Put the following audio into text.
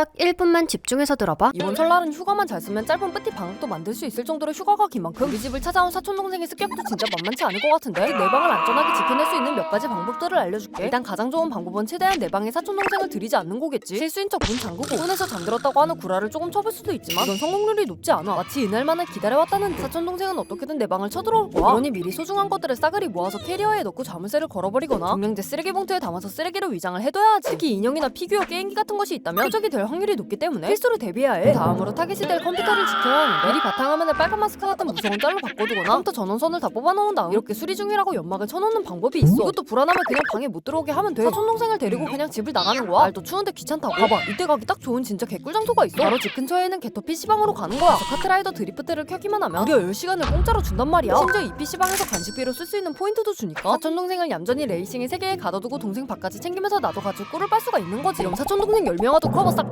딱 1분만 집중해서 들어봐. 이번 설날은 휴가만 잘 쓰면 짧은 뿌띠 방학도 만들 수 있을 정도로 휴가가 긴 만큼 우리 집을 찾아온 사촌 동생의 습격도 진짜 만만치 않을 것 같은데 내 방을 안전하게 지켜낼 수 있는 몇 가지 방법들을 알려줄게. 일단 가장 좋은 방법은 최대한 내 방에 사촌 동생을 들이지 않는 거겠지. 실수인 척 문 잠그고 손에서 잠들었다고 하는 구라를 조금 쳐볼 수도 있지만 이건 성공률이 높지 않아. 마치 이날만을 기다려왔다는 듯. 사촌 동생은 어떻게든 내 방을 쳐들어올 거야. 그러니 미리 소중한 것들을 싸그리 모아서 캐리어에 넣고 자물쇠를 걸어버리거나 종량제 쓰레기 봉투에 담아서 쓰레기로 위장을 해둬야지. 특히 인형이나 피규어 게임기 같은 것이 있다면 표적이 될 확률이 높기 때문에 필수로 대비해야 해. 다음으로 타깃이 될 컴퓨터를 지켜야 하는데 미리 바탕화면에 빨간 마스크 같은 무서운 짤로 바꿔두거나 컴퓨터 전원선을 다 뽑아놓은 다음 이렇게 수리 중이라고 연막을 쳐놓는 방법이 있어. 이것도 불안하면 그냥 방에 못 들어오게 하면 돼. 사촌 동생을 데리고 그냥 집을 나가는 거야? 날도 추운데 귀찮다고? 봐봐 이때 가기 딱 좋은 진짜 개꿀 장소가 있어. 바로 집 근처에 있는 개터 PC방으로 가는 거야. 그래서 카트라이더 드리프트를 켜기만 하면 무려 10시간을 공짜로 준단 말이야. 심지어 이 PC방에서 간식비로 쓸 수 있는 포인트도 주니까. 사촌 동생을 얌전히 레이싱의 세계에 가둬두고 동생 밥까지 챙기면서 나도 같이 꿀을 빨 수가 있는 거지. 그럼 사촌 동생 10명아도 클로버 싹